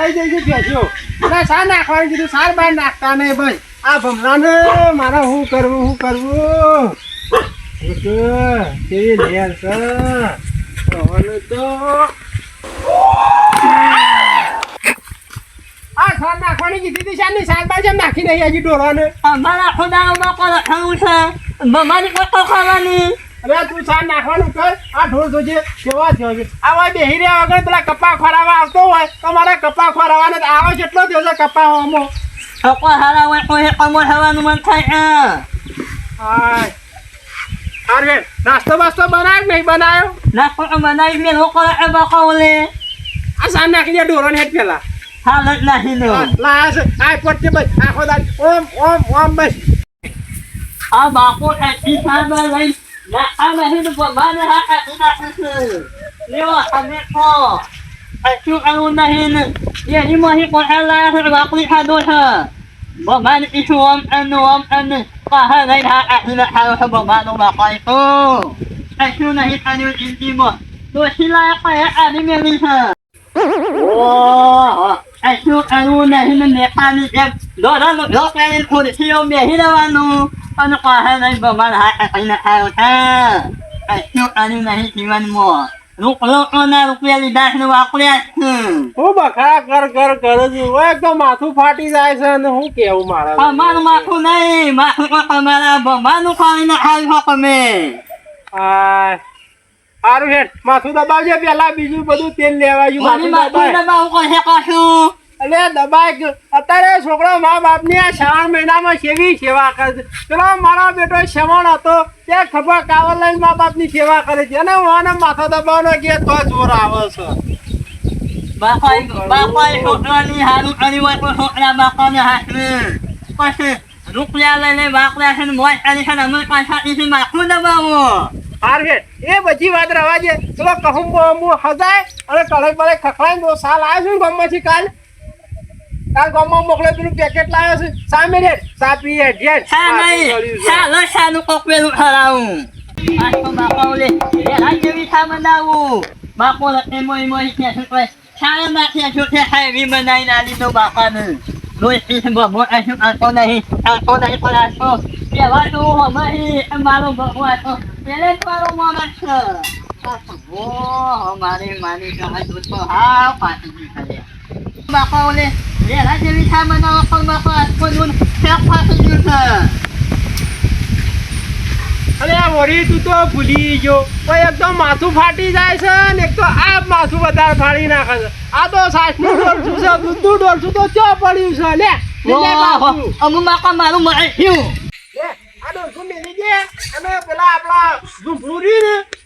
થઈ જઈ છે ભેંસ્યો એટલે સાર નાખવાનું કીધું, સાર બહાર નાખતા નહીં ભાઈ. આ ભમરાને મારા શું કરવું શું કરવું? કેવી લેર છે તો. આ સાર નાખવાની કીધી હતી શાની સાર બાર જેમ નાખી નહીં હજી ઢોરાને અમારા ખોદામાં કોણ ખાવું છે? બમારી કોકો ખાવાની? અરે તું સાર નાખવાનું કર. આ ઢોર જોજે કેવા જોજે આવા બેહી રહ્યા વગર પેલા કપા ખોરાવા આવતો હોય તો મારા કપા ખોરાવાને આવો કેટલો છે કપા હોમો છોકો હારા હોય કોઈ કમો હવાનું મન થાય હાય. અરે નાસ્તો બાસ્તો બનાવ નહીં બનાવ્યો? નાસ્તો બનાવી મેં લોકો એ બકો લે આ સાર નાખી દે ઢોરોને હેઠ પેલા. હાલત નહીં નો લાયા છે. આ પડશે બસ આખો દાદ ઓમ ઓમ ઓમ બસ. આ બાપો એથી સાબા લઈ નાખે છે. લેવો, અમે કો અચું આવું નહીં એની મહી કોઈ લાયા છે? બાપડી ખાધો છે. બમાને ઈશું ઓમ અન ઓમ અન કહા લઈ હા કાઢી નાખાયો છે બમાનો બાપાઈ તો. અચું નહીં આની જિંદગીમાં. દોશી લાયા કયા આની મેલી છે. ઓહ અચું આવું નહીં નેપાળી એમ દોરા લોકાઈ ખુરશીઓ બેહી રહેવાનું અને કહે mo. બમાન હા કાઢી નાખાયો છે અચું આનું નહીં જીવનમાં રૂપિયા રૂપિયા લીધા છે વાપર્યા છે હું બખડા કર કર કરું છું ઓય એક તો માથું ફાટી જાય છે અને હું કેવું મારા અમારું માથું નહીં માથું તમારા બમાનું ખાઈ નાખાયું છો તમે સારું હેઠ માથું દબાવજે પેલા બીજું બધું તેલ લેવાયું માથું દબાવું કહે કશું દબાય ગયો. અત્યારે છોકરો મા બાપની આ શ્રાવણ મહિનામાં સેવી સેવા કરે છે? પેલો મારો બેટો શ્રવણ હતો તે ખબર કાવર લઈને મા બાપની સેવા કરે છે. અને હું આને માથો દબાવવાનો કે તો જોર આવે છે. છોકરાની હારું કરી હોય તો છોકરા બાપાને હાથને પછી રૂપિયા લઈને વાપર્યા છે મોજ કરી છે ને અમે પાછા માથું દબાવો. હાર એ બધી વાત રવા છે પેલો કહું અમુ હજાય અને કઢાઈ બળે ખખડાઈને દો. સાલ આવ્યો છું ને કાલ? કાલ ગામમાં મોકલે પેલું પેકેટ લાવ્યો છે. સામે રે. સાપી હે જે હા નહીં. ચાલો શાનું કોકવેલું ખરાવું બાપો બાપા ઓલે વેલા જેવી થા બનાવું બાપો લખે મોઈ મોઈ કે છે કોઈ શાળા નાખ્યા છો? તે હાઈવી બનાવી નાલી તો બાપાને. રોજ પીસ બબો આશું આંખો નહીં. આંખો નહીં પણ આંખો કેવા તો હમારી મારો બબો આંખો પેલે જ મારો માણસ છે. ઓ મારી માની કહા તો હા પાછી બાપા ઓલે વેલા જેવી થા બનાવો પણ બાપા આંખો દૂધ ફેક પાછી ગયું છે અરે આ વળી તું તો ભૂલી ગયો. ભાઈ એક તો માથું ફાટી જાય છે ને એક તો આ માથું વધારે ફાડી નાખે છે. આ તો સાસનું ડોલછું છે દૂધનું ડોલછું તો ચો પડ્યું છે? લે અમુ માકા મારું મળે થયું. લે, આ ડોલછું મેલી દે. અને પેલા આપણા ઝૂંપડું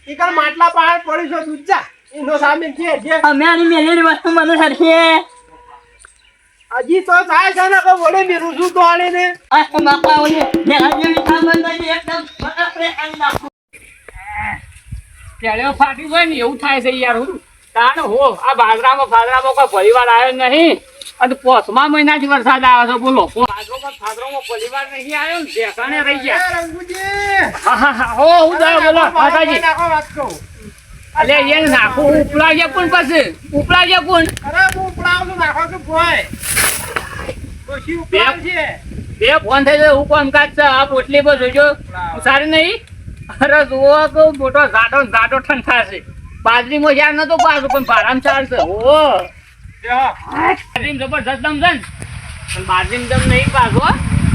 ને કાલ માટલા પહાડ પડ્યું છે દૂધ જા. એનો સામે છે અમે આની મેલેલી વસ્તુ મને સરખે. હજી તો થાય છે ને વડે મેરું છું તો આલે ને? આ તો માકા ઓલી જેના જેવી સામાન એકદમ આની નાખું. પેલે ફાટી હોય ને એવું થાય છે યાર હું. તાણ હો આ બાજરામાં ફાદરામાં કોઈ પરિવાર આવ્યો નહીં. અને પોસમા મહિનાથી વરસાદ આવે છે બોલો. બાજરામાં ફાદરામાં પરિવાર નહીં આવ્યો ને રહી ગયા. હા હા હા. હો બોલો માતાજી. અલે એ નાખું ઉપલા જે કોણ પછી ઉપલા જે કોણ? અરે હું ઉપલા ઓલું નાખો કે ભોય. કોશી ઉપલા છે. બે ફોન થઈ જાય હું કોમ કાજ છે આ પોટલી પર જોજો. સારી નહીં? અરે જુઓ કે મોટો ને ઝાડો ઠંઠા છે. બાજરીમાં જ્યાં નતો પાછું પણ ભારામ ચાલશે ઓ. બાજરીમ જબરજસ્ત દમ છે પણ બાજરીમ દમ નહીં પાછો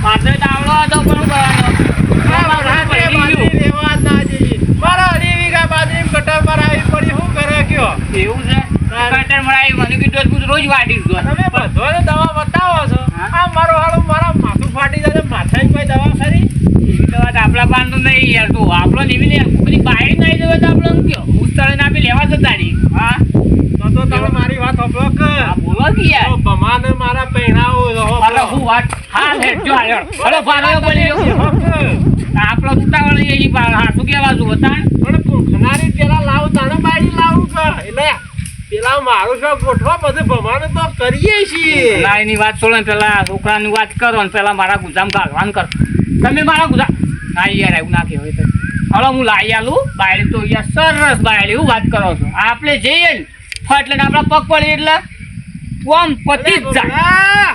બાજરી ડાવડો હતો પણ હું કરવાનો? ગયું. મારા કટર પર આવી પડી શું કરે કયો? એવું છે? કટર મરાવી મને કીધું તું રોજ વાટી દો તમે બધો ને દવા બતાવો છો? આ મારો હાલો મારા માથું ફાટી જાય માથા કોઈ દવા ખરી? એવી તો વાત આપણા પાન તો નહીં યાર તું આપણો ને ને બધી બાઈ નહીં દેવા તો આપણે કયો? ઉસ્તાળે ને આપી લેવા જતા રહી. હા? તો તો તમે મારી વાત સાંભળો કે? બોલો કે યાર. ભમાને મારા પહેરાવો અરે હું વાત હા હેડ જો અરે ફાળો બોલી હો કે? આપણો ઉતાવળ એ હાથું કેવા છું બતાણ પણ પેલા લાવ તાને બાઈ લાવું કે એટલે પેલા મારું છો ગોઠવા બધું ભમાને તો કરીએ છીએ. ના એની વાત છોડો ને પેલા છોકરાની વાત કરો ને પેલા મારા ગુજામ કાઢવાનું કર. તમે મારા ગુજા ના યાર એવું ના કહેવાય તો. હવે હું લાવી આલું. બાયડી તો યાર સરસ બાયડી હું વાત કરો છો. આપણે જઈએ ને. ફટ લઈને આપણા પગ પડી એટલે કોમ પતી જ જાય. આ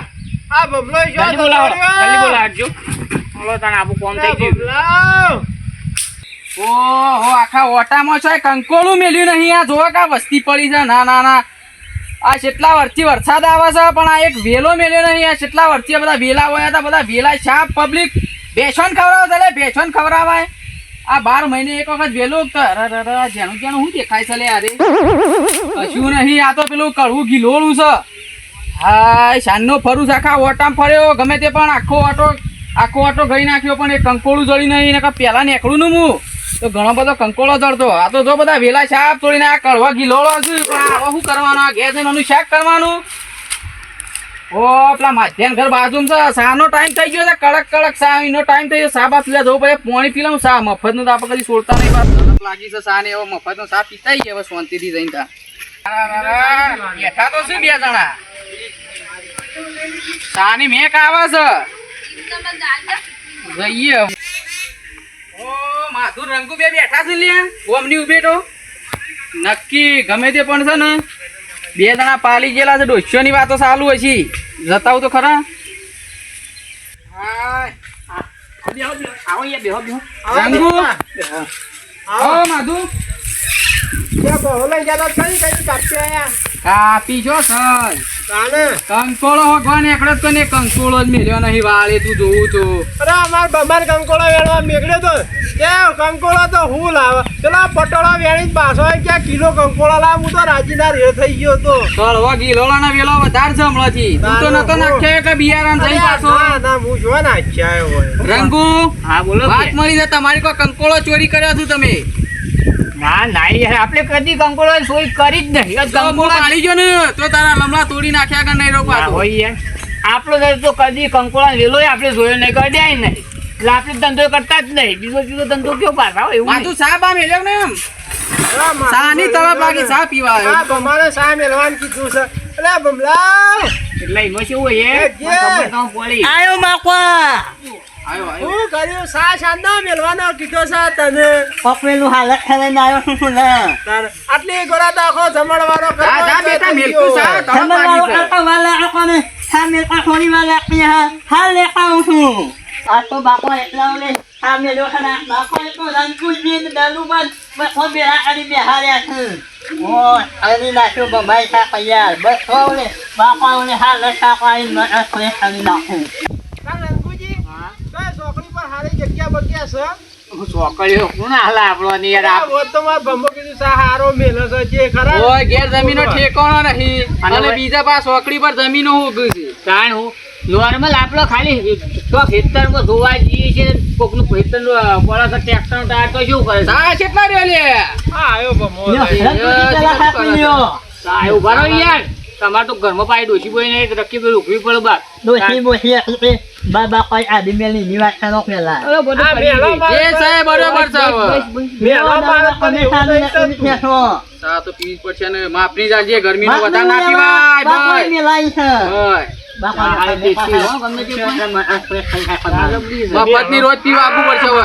આ બબલો જો બોલાવો જલ્દી બોલાવજો. બોલો તને આપણું કોમ થઈ ગયું. ઓહો આખા ઓટામાં છે કંકોળું મેલ્યું નહીં આ જોવા કા વસ્તી પડી છે? ના ના ના. આ કેટલા વર્ષથી વરસાદ આવે છે પણ આ એક વેલો મેલ્યો નહીં આ કેટલા વર્ષથી બધા વેલા હોય હતા બધા વેલા છાપ પબ્લિક બેસન ખવડાવે ચાલે બેસન ખવડાવાય. આ બાર મહિને એક વખત વેલું અરે અરે અરે, જેનું જેનું શું દેખાય છે લે યારે કશું નહીં આ તો પેલું કડવું ગિલોળું છે. હા શાનનો ફરું છે આખા ઓટામાં ફર્યો ગમે તે પણ આખો ઓટો આખો આટો ગઈ નાખ્યો પણ એ કંકોળું જળી નહીં ને પેલા નીકળું નું હું તો ઘણો બધો કંકોળો જળતો. આ તો જો બધા વેલા શાક તોડીને આ કડવા ગીલોળો છે પણ શું કરવાનું? આ ઘેર આનું શાક કરવાનું? ઓ, પેલા માધ્યાન ઘર બાજુમાં છે. શાનો ટાઈમ થઈ ગયો છે. કડક કડક સા. એનો ટાઈમ થઈ ગયો. સા બાપ પીલા જવું પડે. પાણી પી લઉં મફતનું તો આપણે કદી છોડતા નહીં. બાપ લાગી છે સા ને એવો મફતનો સા પીતા હવે શાંતિથી જઈને ત્યાં બેઠા તો શું બે જણા? શાની મેક આવે છે. જઈએ. ઓ માધુર રંગુ બે બેઠા છે લે ઓમની ઉભેટો નક્કી ગમે તે પણ છે ને બે જણા પાલી ગયેલા છે ડોસ્યોની વાતો ચાલુ હશે જતાવું તો ખરા. રંગુ? આવો. માધુ. કાપી આયા. જો સર. કંકોળો હોગવાને એકડો જ કોને કંકોળો જ મેલ્યો નહીં વાળે તું જોવું તો અરે અમાર બમાર કંકોળો વેણવા મેકડ્યો તો. તે કંકોળો તો હું લાવે? પેલા પટોળા વેણી પાછો ક્યાં કિલો કંકોળો લાવ? હું તો રાજીના રે થઈ ગયો તો. કળવો ગીલોળાનો વેલો વધારે છે હમણાંથી તું તો નતો નાખ્યો કે બિયારણ થઈ પાછો. ના ના હું જો ના હોય. રંગુ હા બોલો વાત મળી છે તમારી કોઈ કંકોળો ચોરી કર્યો છું તમે? ના ના યાર આપણે કદી કંકોડો સોઈ કરી જ નહીં. કંકોડો પાડી ગયો ને તો તારા લમડા તોડી નાખ્યા કે નહીં રોકવા હોય યાર. આપણો તો કદી કંકોળા વેલો આપણે જોયો નહીં કડ્યાય નહીં. એટલે આપણે ધંધો કરતા જ નહીં. બીજો બીજો ધંધો કેવો પાછા હોય એવું તું સાહેબ આમ મેલ્યો ને એમ? સાની તળપ લાગી સા પીવા આ આવ્યો અમારે સા મેલવાનું કીધું છે. એટલે બમલા. એટલે એમાં શું હોય એ આયો માકવા. હું કર્યું? સા શાંતો મેલવાનો કીધો છે તને. પકવેલું હાલત થઈને આવ્યો છું ને આટલી ગોળા દાખો જમણવારો જા જા બેટા મેલકું સા છે કાકા વાલા આકોને સામે થોડી વાર લાગતી હા. હાલ આવું છું. આ તો બાપો એટલા ઓલે સામે જો ખરા બાપો એટલો રંગુલ ને દાલુ બાદ બસો બેરા કરી બેહાર્યા છે. ઓ આની નાખ્યો બંબાઈ સા પૈયા બસ ઓલે બાપા ઓલે હાલ લસા પાડી ન નાખું તાર રંગુજી કઈ ચોકડી પર બગ્યા છે? છોકરીઓ કોણ હાલ આપણો ને યાર આ તો માર ભમ્બો કીધું સા હારો છે જે ખરા. ઓય ઘેર જમીનો ઠેકાણો નહીં. અને અને બીજા પાસ ચોકડી પર જમીનો ઊભી છે. કારણ હું. નોર્મલ આપણો ખાલી તો ખેતરમાં ધોવા જઈએ છીએ કોકનું ખેતરનું પડે તો ટ્રેક્ટરનો ટાયર તો શું કરે? કેટલા રહ્યો લે. હા ભમો યાર. તમારે ઘરમાં પાછી ડોસી બોય ને રખી પેલું ઊભી પડે બાર. ડોસી બોસી બાબા કોઈ આદમી મેલી ની વાત કરો પેલા. અરે. માર- એ સાહેબ છે નહીં થતું. સા તો પીવી જ પડશે ને માપની જાજે ગરમીનો વધારે ના પીવાય ભાઈ. મેલાઈ છે. મફતની રોજ પીવા આપવું પડશે ને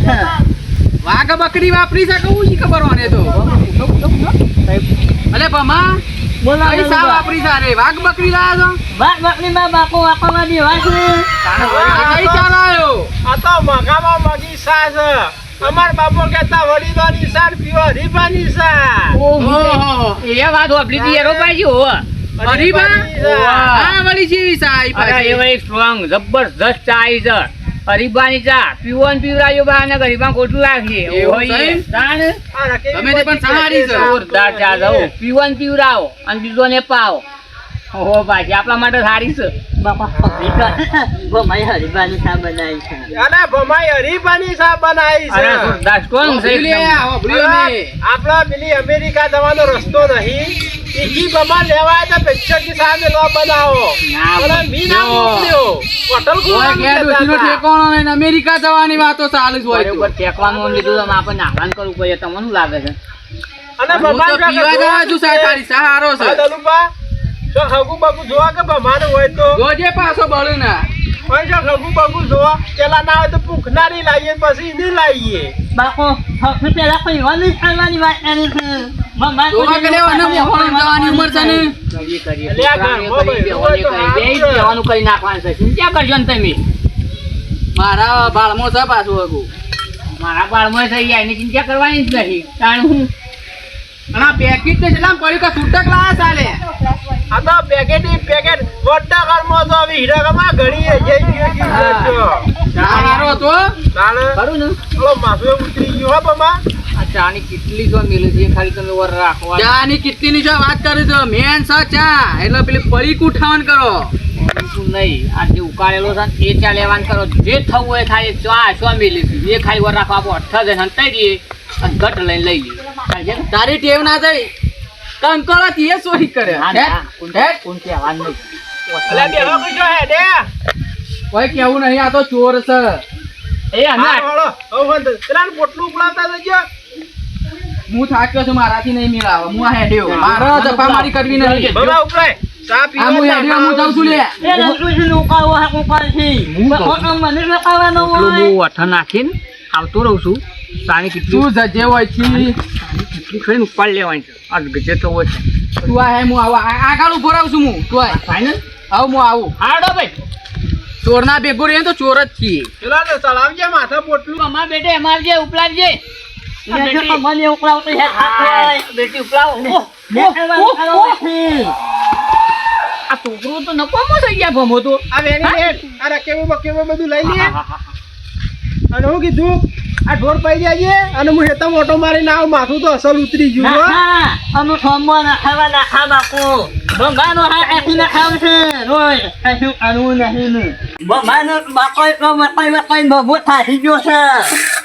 છે. વાઘ બકરી વાપરી શકે ખબર હોને તો. અલે ભમા બોલા કઈ સા. વાપરી સારે વાઘ બકરી લાયા બાપ બાપલીમાં બાપો વાપરવા દેવા છે. છો આ કઈ ચાલ આયો આ તો મગામાં મગી સા છે. અમાર બાપો કહેતા વડીલોની સાર પીવો રીબાની સા ઓહો. એ વાત વાપરી દી યાર પાજી હો. હરીબા હા વળી જેવી સા આઈ અરે પાછી. એ જબરજસ્ત ચા આવી છે. હરીબાની ચા પીવો ને પીવડાવ્યો બા ને ગરીબા ખોટું લાગે એવું હોય છે? એ. તાણ. આ રકેબી ગમે તે પણ સારી છે. જોરદાર ચા છે પીવો ને પીવડાવો અને બીજો ને પાવો ઓહો ભાઈ આપણા માટે સારી છે. બાપા પકડી હરીબાની સા બનાવી છે. અને ભમાઈ હરીબાની સા બનાવી અરે છે જોરદાર છે હોભળી લે, એકદમ. હોભળી અમે. આપણા પેલી અમેરિકા જવાનો રસ્તો નહીં. ઈજી બમા લેવાય તો પેચ્છોકી સામે લો બનાવો. મી ના મોકલ્યો. હોટલ ઠેકાણો ને અમેરિકા જવાની વાતો ચાલુ જ હોય બરોબર ટેકવાનું લીધું તો આપણે આહ્વાન કરવું પડે તમને શું લાગે છે? અને બમા પીવા જવા દલુપા. જો ખગુ બગુ જોવા કે બમાને હોય તો? જોજે પાછો બળું ના. પણ જો ખગુ બગુ જોવા પેલા ના હોય તો ભૂખનારી લાવીએ પછી નહીં લાવીએ બાકો સૌથી પહેલા પૈવાની ખાવાની વાત એની છે. મમ્મા જોવા કે લેવા મોહણ જવાની ઉંમર છે ને? કરીએ, કરીએ. એટલે આ ગામમાં ભાઈ કરી, હોય તો બેહી સારું જવાનું કરી નાખવાનું છે. ચિંતા કરજો ને તમે? મારા બાળમો છે પાછું હગુ. મારા બાળમો થઈ ગયા એની ચિંતા કરવાની જ નહીં કારણ હું. પેકેજ પેકેટ કેટલા પડ્યું કે છૂટક લાયા ચાલે આ તો પેકેટ પેકેટ મોટા ઘરમાં તો હવે હીરાકામાં ઘડી એ જઈ ગયો સારો હતો? ખરું ને? ઓલો માથું ઉતરી ગયો હો બમા આ ચાની કેટલી જો મિલે છે એ ખાલી તમે વર રાખવા. ચા ની કિટલી ની જો વાત કરી તો. મેન છે ચા. એટલે પેલી પડી ઉઠાવન કરો. નહીં. આ જે ઉકાળેલો છે એ ચા લેવાનું કરો. જે થવું હોય ખાલી ચા શું મિલી છે? એ ખાલી વર રાખવા આપો. અઠ્ઠા જઈને હંતાઈ દઈએ અને ઘટ લઈને લઈ લઈએ તારી ટેવ ના થઈ. કંકોળો તીએ એ ચોરી કરે. કોઈ કેવું નહીં આ તો ચોર છે. એ પોટલું ઉપડાવતા જજો હું થાક્યો છું મારાથી નહીં મેળાવે. હું આ હેડ્યો. મારે જફા મારી કરવી નથી બરા ઉપરે આવતો રહું છું. પાણી કેટલું? તું જજે હોય છી. ખરી ઉપાડ લેવાની છે. આ ગજે તો હોય છે. તું આ હું આવું. આ- આગળ ઊભો રહું છું હું. તું ફાઈનલ આવું હું આવું. હાડો ભાઈ. ચોરના ભેગું રહીએ તો ચોર જ છીએ. પેલા ને ચલાવજે માથા પોટલું. અમાર બેટે અમાર જે ઉપલાવજે. મને ઉકાળવતો હે બેટી. ઉપલાવો. આ છોકરું તો નકોમો થઈ ગયા ભમો તો. આ વેણી હેઠ આ રકેબો બધું લઈ લઈએ અને હું કીધું આ ઢોર પડી જાય અને હું હેતા મોટો મારીને આવું માથું તો અસલ ઉતરી ગયું હો. અમુક હોમો નાખાવા નાખા બાપુ. બંગાનો હાથ આપીને ખાવ છે, રોજ. કશું કરવું નહીં ને. બંગાનો બાપો એટલો મકાઈ મકાઈ બબો થાકી ગયો છે.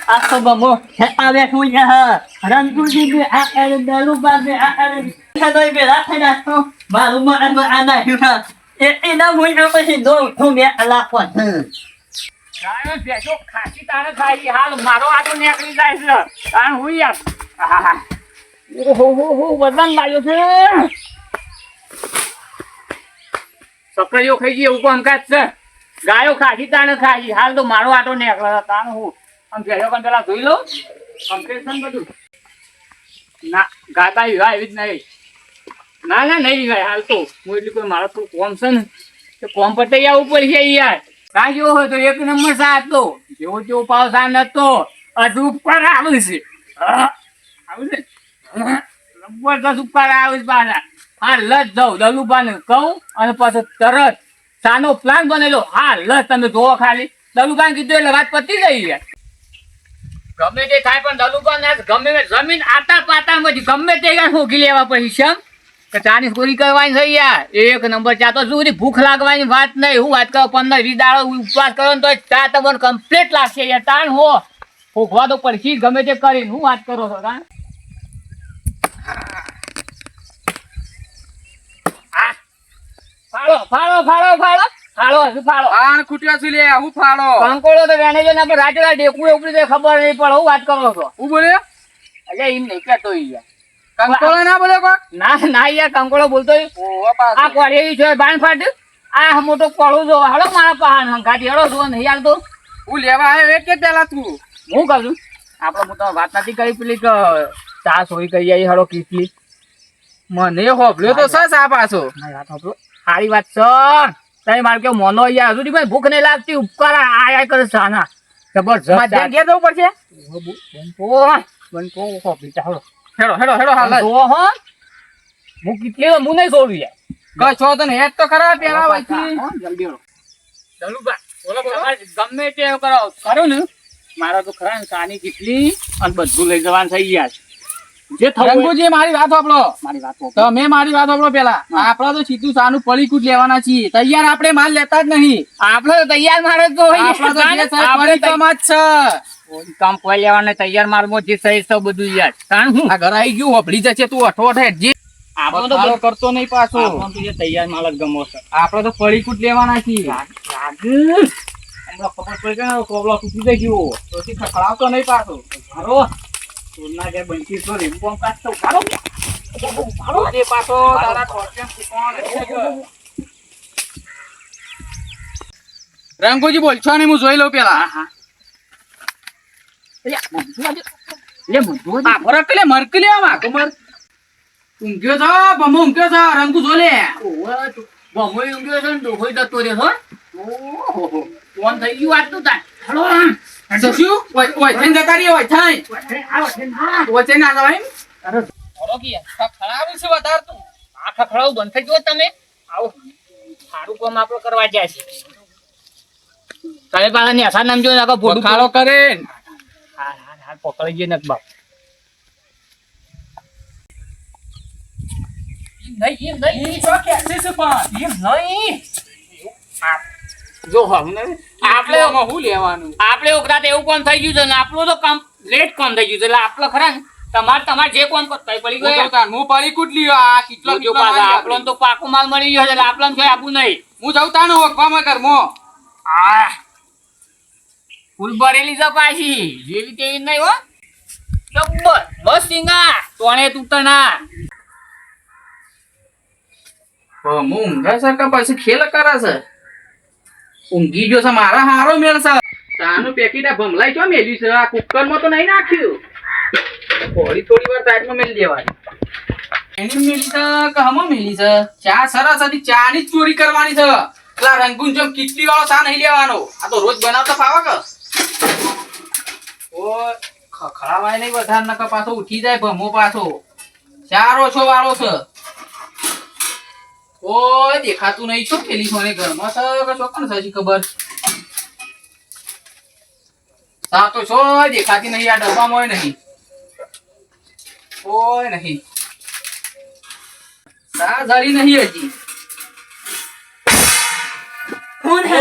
આખો બબો ખેતા બેઠું છે. રણછોડજી બી આ કરે, દલુબા બી આ કરે. ભેગા થઈ નાખતો. મારું મન આ નાખ્યું છે. એ- એના મૂળના પછી દો હું બે કલાક છે. ગાયો ભેંસો ખાસી તારે થાય. હાલ મારો આટો નીકળી જાય છે. કારણ હું યાર. ઓહો, હો હો, વજન લાગ્યો છે. સકરીઓ ખાઈ ગઈ એવું કામકાજ છે. ગાયો ખાસી તાણે ખાઈ. હાલ તો મારો આટો નીકળે તાણ હું. આમ ભેજો પણ પેલા જોઈ લઉં. કમ્પ્રેશન બધું. ના, ગાતા વિવાહ એવી જ નહીં. ના ના, નહીં વિવાહ હાલ તો હું એટલી કોઈ મારો થોડું કોમ છે ને, તો કોમ પટાઈ આવવું પડશે યાર. જેવો હોય તો એક નંબર સા હતો જેવો તેવો પાવ નતો. હજુ ઉપર આવે છે. આવે છે? જબરદસ્ત ઉપર આવે પાછા. હા લજ જાઉં, દલુભાને કહું અને પાછો તરત સાનો પ્લાન બનેલો. હા લજ તમે જોવો ખાલી. દલુભાઈ કીધું એટલે વાત પતી ગઈ યાર ગમે તે થાય પણ દલુભાઈ ગમે જમીન આતા પાતામાંથી ગમે તે ખોખી લેવા પછી શેમ? ચાની ચોરી કરવાની છે યાર? એક નંબર ચા તો શું ભૂખ લાગવાની વાત નહીં. હું વાત કરો પંદર વીસ દાડો ઉપવાસ કરો ને તો ચા તમને કમ્પ્લીટ લાગશે યાર. તાણ હો. ભૂખવા તો પડશે ગમે તે કરીને. હું વાત કરો છો તાણ? ફાળો ફાળો ફાળો ફાળો. ફાળો હજુ ફાળો? આણ ખૂટ્યો છું લે હું ફાળો? કંકોડો તો વેણે જો ને આપણે રાતે રાતે ડેકું ઉપડી તો ખબર નહીં પડે. હું વાત કરો છો? હું બોલ્યો? એટલે એમ નહીં કહેતો યાર. કંકોળો ના બોલ્યો કોક. ના ના યાર કંકોળો બોલતો આ કોળી છે બાણ ફાટ. આ મોટો કોળો જો હાલો મારા પાહન હંગાતી હેડો જો નહીં હાલતો. હું લેવા આવ્યો કે પેલા તું? હું કહું છું? આપણે હું તો વાત નથી કરી પેલી કે ચા સોઈ કરી આવી હેડો કેટલી મને હોભલ્યો તો સસ આ પાછો. સારી વાત છે તમે મારે કે મોનો અહીંયા હજુ ભાઈ ભૂખ નહીં લાગતી ઉપકાર આ આ કરે સાના જબરજસ્ત જવું પડશે? બનકો બનકો કોફી ચાલો હેડો હેડો હેડો હાલ જ. હો. હું કેટલી હું નહીં છોડું યાર કશો તો ને હેડ તો ખરા પેલા વચ્ચે હા, જલ્દી ગમે તે કરો ને. મારા તો ખરા કાની કેટલી અને બધું લઈ જવાનું થઈ ગયા છે. રંગુજી મારી વાત સાંભળો મારી વાત. તમે મારી વાત સાંભળો પેલા. આપડા તો સીધું સાનું પલીકૂટ લેવાના છીએ. તૈયાર આપણે માલ લેતા જ નહીં. આપણે તો તૈયાર મારે તો જે છે. કામ કોઈ લેવાને તૈયાર મારમાં જે સહી છે બધું યાર. કારણ હું? આ ઘર આવી ગયું હોભળી જશે તું અઠો અઠ હેડજી આપણો તો કરતો નહીં પાછો. આપણો તો જે તૈયાર માલ જ ગમો છે. આપડે તો જ લેવાના છીએ. લાગે હમણાં ખબર પડી જાય કોબલો તૂટી ગયો. પછી ખખડાવતો નહીં પાછો. મારો સોના કે બંકી તો રીમ કોમ કાઢતો. મારો મારો એ પાછો તારા ખોરચેમ કોણ ગયો. રંગુજી બોલ છો ને હું જોઈ લઉં પેલા. હા. લે મોઢું આ ફરક એટલે મરકલી આમ. આખો મર. ઊંઘ્યો છો? બમો ઊંઘ્યો છો? રંગુ જો લે. બમોય ઊંઘ્યો છે ને ડોહોય જતો રહ્યો છો ઓહો. ફોન થઈ ગયું આજનું તાર. હલો. સસ્યું ઓય ઓય થઈને જતા રહીએ ઓય થઈ વચ્ચે ના જવાય અરે. બોલો કે યાર, છે વધારે તું. આ ખખડાવું બંધ થઈ ગયો તમે. આવો. સારું કામ આપણે કરવા જાય છે. તમે પાછા નેસા નામ ને નાખો ફોટો ખાડો કરે ને. હાલ પકડી જઈએ નક બાપ નહીં નહીં. તો કેસે છે પણ એમ નહીં. જો હમને આપણે આપણે લેવાનું? આપણે વખત એવું કોણ થઈ ગયું છે ને આપણું તો કામ લેટ કામ થઈ ગયું છે. એટલે આપણે ખરા ને તમારે તમારે જે કામ કરતા હોય પડી હું ગયો. તો તાર મું પડી કુટલી આ કેટલો ગયો પાછા? તો પાકો માલ મળી ગયો છે એટલે આપણને કોઈ આપવું નહીં. હું જાઉં તાનો ઓખવામાં કર મો. આ ફૂલ ભરેલી છે પાછી જેવી તેવી નહીં હો. જબ્બર. બસ સિંગા તોણે તૂટના. હું ઊંઘે છે કે પછી ખેલ કરે છે? ઊંઘી ગયો છે મારા હારો મેળ છે તાનું પેકેટ આ ભમલાઈ ચો મેલ્યું છે? આ કુકરમાં તો નહીં નાખ્યું. થોડી થોડી વાર સાઈડમાં મેલી દેવાની. એની મેલી છે કે હમો મેલી છે? ચા સરસ હતી ચા ની જ ચોરી કરવાની છે. પેલા રંગૂન જેમ કિટલી વાળો ચા નહીં લેવાનો. આ તો રોજ બનાવતા ફાવા કે? ઓ ખખડાવાય નહીં વધારે નકર પાછો ઉઠી જાય ભમો પાછો. ચાર ઓછો વાળો છે. ઓય દેખાતું નહીં છો પેલી મને ઘરમાં છે? કે ચોકન સાચી ખબર? સા તો છો દેખાતી નહીં આ ડબ્બામાં હોય નહીં ઓય નહીં સા જરી નહીં હજી. કોણ હે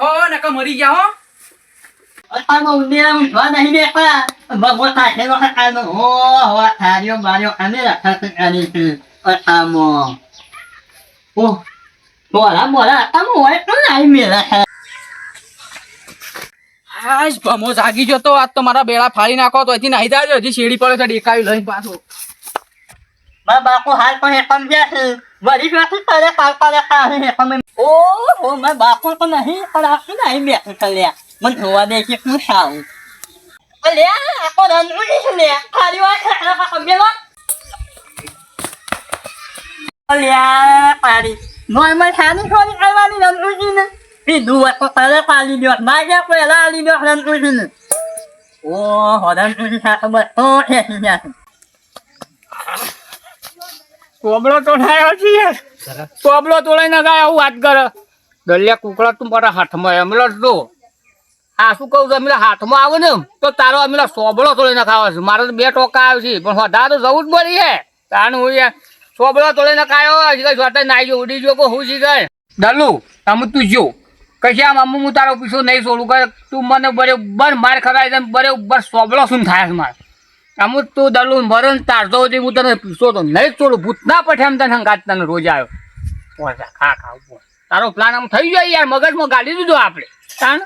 હો નકર મરી ગયા હો. આમાં ઉંદેરા ઊંઘવા નહીં બેઠા ભગવાન કાઢેલો કાઢેલો હો હો થાર્યો માર્યો અને રાખા કરી છે અઠામો ઓ મોરા મોરા અઠામો હોય પણ નહીં મેળા છે આજ ભમો જાગી ગયો તો આજ તો મારા બેડા ફાડી નાખો તો હજી નાહી જાય હજી શેડી પડે છે દેખાયું લઈને પાછો. મારા બાપુ હાલ પણ એકમ છે. વળી કરે કાલે એકમ ઓ હો મારા બાપુ તો નહીં પણ આખું નહીં બેઠું છે લ્યા. મને જોવા દે છે શું સાવું અલ્યા આખો ઉડી છે લ્યા ખાલી કાકા બેલો અલ્યા પાડી નોર્મલ ખોલી આવવાની રન ઉડી ને પીધું હોય તો તારે પાડી દો માગ્યા પહેલા આલી દો ઉડી ને ઓ હો ઉડી સાથે ઓ ઠેસી જશે કોબળો તોડાયો છે યાર કોબળો તોડાઈ ના ગાય આવું વાત કરે દલિયા કુકડા તું મારા હાથમાં એમ લડતો આ શું કહું છું અમે હાથમાં આવે ને તો તારો અમે સોબળો તોડી ખાવા છે. મારે તો બે ટોકા આવે છે પણ વધારે તો જવું જ પડી હે. તાનું હું યાર સોબળો તોડી ખાયો હજી કઈ જોતા નાઈ ગયો ઉડી જો કે હું શી ગઈ ડલ્લુ તમે તું જો કશી આમ અમુ હું તારો પીછો નહીં છોડું કે તું મને બરોબર માર ખવાય છે બરોબર સોબળો શું થાય છે મારે? અમુક તું દલું મરણ તારતો હતી હું તને પીસો તો નહીં છોડું ભૂતના પઠે એમ તને હંગાત તને રોજ આવ્યો. ખા ખા તારો પ્લાન આમ થઈ જાય યાર મગજમાં ગાડી દીધો આપણે તાણ?